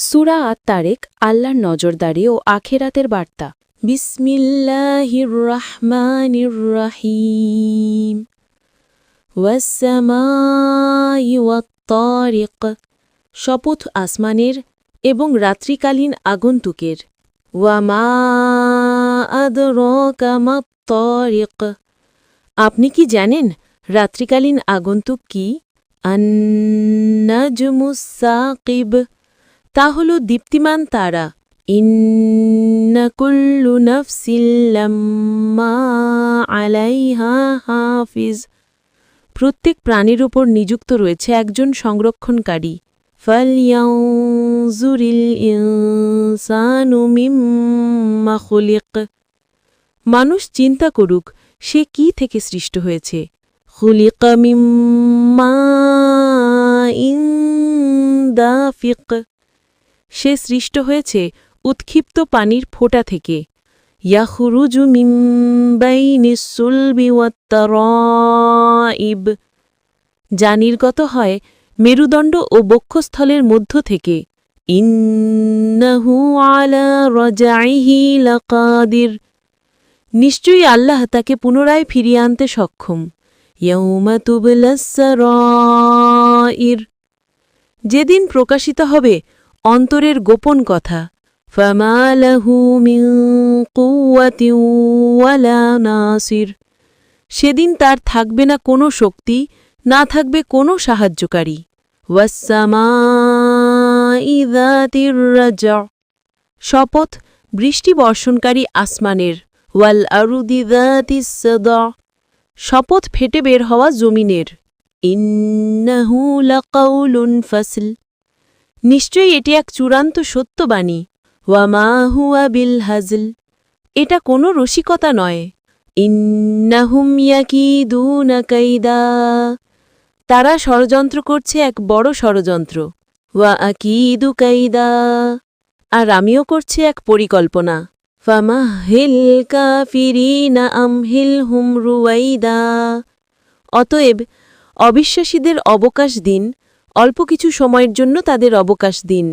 সুরা আত তারেক আল্লাহর নজরদারি ও আখেরাতের বার্তা। বিসমিল্লাহির রহমানির রহিম ওয়াত-তারিক শপথ আসমানের এবং রাত্রিকালীন আগন্তুকের। ওয়ামা আপনি কি জানেন রাত্রিকালীন আগন্তুক কি? আন্নাজমুস সাকিব তা হল দীপ্তিমান তারা। ইন্নাকুল্লু আলাইহা হাফিজ। প্রত্যেক প্রাণীর ওপর নিযুক্ত রয়েছে একজন সংরক্ষণকারী। ইনসানু মিম্মা মানুষ চিন্তা করুক, সে কি থেকে সৃষ্ট হয়েছে? খুলিক মিম্মা ইন্দাফিক সে সৃষ্ট হয়েছে উৎক্ষিপ্ত পানির ফোঁটা থেকে। ইয়াখরুজু মিম্বাইনিস সুলবি ওয়াত্তারাইব যা নির্গত হয় মেরুদণ্ড ও বক্ষস্থলের মধ্য থেকে। ইন্নাহু আলা রজাইহি লাকাদির। নিশ্চয়ই আল্লাহ তাকে পুনরায় ফিরিয়ে আনতে সক্ষম। ইয়াউমা তুবলাস যেদিন প্রকাশিত হবে অন্তরের গোপন কথা। নাসির। সেদিন তার থাকবে না কোনো শক্তি, না থাকবে কোনো সাহায্যকারী। শপথ বৃষ্টি বর্ষণকারী আসমানের। ওয়াল আরুদি যাতিস শপথ ফেটে বের হওয়া জমিনের। ইন্নাহু লাকাউলুন ফাসল। নিশ্চয়ই এটি এক চূড়ান্ত সত্যবাণী। ওয়ামা হুয়া বিল হাজল। এটা কোনো রসিকতা নয়। ইন্নাহুম ইয়াকিদুনা কাইদা। তারা ষড়যন্ত্র করছে এক বড় ষড়যন্ত্র। ওয়া আকিদু কাইদা। আর আমিও করছি এক পরিকল্পনা। ফামা ফামাহিল কাফিরিনা আমহিল হুম রুয়াইদা অতএব অবিশ্বাসীদের অবকাশ দিন। অল্প কিছু সময়ের জন্য তাদের অবকাশ দিন।